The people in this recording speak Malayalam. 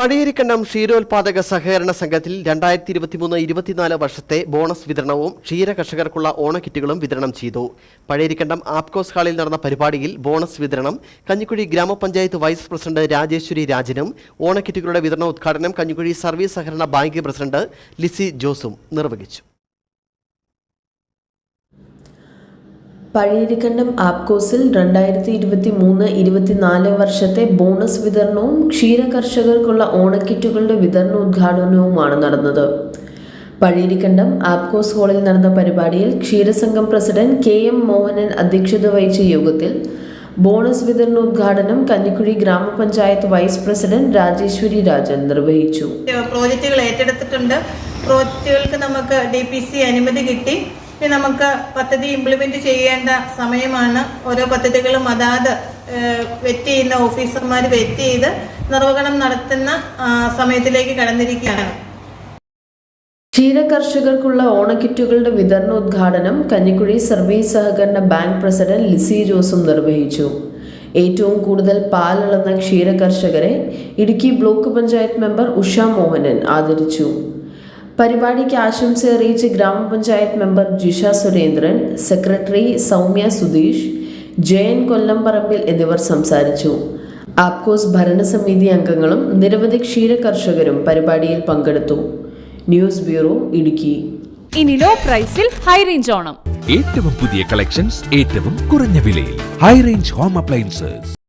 പഴയരിക്കണ്ടം ക്ഷീരോത്പാദക സഹകരണ സംഘത്തിൽ രണ്ടായിരത്തി ഇരുപത്തിമൂന്ന് ഇരുപത്തിനാല് വർഷത്തെ ബോണസ് വിതരണവും ക്ഷീര കർഷകർക്കുള്ള ഓണക്കിറ്റുകളും വിതരണം ചെയ്തു. പഴയരിക്കണ്ടം ആപ്കോസ് ഹാളിൽ നടന്ന പരിപാടിയിൽ ബോണസ് വിതരണം കഞ്ഞിക്കുഴി ഗ്രാമപഞ്ചായത്ത് വൈസ് പ്രസിഡന്റ് രാജേശ്വരി രാജനും ഓണക്കിറ്റുകളുടെ വിതരണ ഉദ്ഘാടനം കഞ്ഞിക്കുഴി സർവീസ് സഹകരണ ബാങ്ക് പ്രസിഡന്റ് ലിസി ജോസും നിർവഹിച്ചു. പഴയരിക്കണ്ടം ആപ്കോസിൽ രണ്ടായിരത്തി ഇരുപത്തി മൂന്ന് ഇരുപത്തിനാല് വർഷത്തെ ബോണസ് വിതരണവും ക്ഷീര കർഷകർക്കുള്ള ഓണക്കിറ്റുകളുടെ വിതരണോദ്ഘാടനവുമാണ് നടന്നത്. പഴയരിക്കണ്ടം ആപ്കോസ് ഹാളിൽ നടന്ന പരിപാടിയിൽ ക്ഷീരസംഘം പ്രസിഡന്റ് കെ എം മോഹനൻ അധ്യക്ഷത വഹിച്ച യോഗത്തിൽ ബോണസ് വിതരണോദ്ഘാടനം കന്നിക്കുഴി ഗ്രാമപഞ്ചായത്ത് വൈസ് പ്രസിഡന്റ് രാജേശ്വരി രാജൻ നിർവഹിച്ചു. പ്രോജക്റ്റുകൾ ഏറ്റെടുത്തിട്ടുണ്ട്. പ്രോജക്റ്റുകൾക്ക് നമുക്ക് ഡി പി സി അനുമതി കിട്ടി. ഇനി നമുക്ക് പദ്ധതി ഇംപ്ലിമെന്റ് ചെയ്യേണ്ട സമയമാണ്. ഓരോ പദ്ധതികളും അതാത് വെറ്റ് ചെയ്യുന്ന ഓഫീസർമാർ വെറ്റ് ചെയ്ത് നിർവഹണം നടത്തുന്ന സമയത്തിലേക്ക് കടന്നിരിക്കുകയാണ്. ക്ഷീര കർഷകർക്കുള്ള ഓണക്കിറ്റുകളുടെ വിതരണോദ്ഘാടനം കഞ്ഞിക്കുഴി സർവീസ് സഹകരണ ബാങ്ക് പ്രസിഡന്റ് ലിസി ജോസും നിർവഹിച്ചു. ഏറ്റവും കൂടുതൽ പാലളന്ന ക്ഷീര കർഷകരെ ഇടുക്കി ബ്ലോക്ക് പഞ്ചായത്ത് മെമ്പർ ഉഷാ മോഹനൻ ആദരിച്ചു. പരിപാടിക്ക് ആശംസ അറിയിച്ച് ഗ്രാമപഞ്ചായത്ത് മെമ്പർ ജിഷ സുരേന്ദ്രൻ സെക്രട്ടറി സൗമ്യ സുധീഷ് ജയൻ കൊല്ലംപറമ്പിൽ എന്നിവർ സംസാരിച്ചു. ആപ്കോസ് ഭരണസമിതി അംഗങ്ങളും നിരവധി ക്ഷീര കർഷകരും പരിപാടിയിൽ പങ്കെടുത്തു. News bureau Idukki. ഇനി ലോ പ്രൈസിൽ ഹൈ റേഞ്ച് ഓണം. ഏറ്റവും പുതിയ കളക്ഷൻസ് ഏറ്റവും കുറഞ്ഞ വിലയിൽ. High range home appliances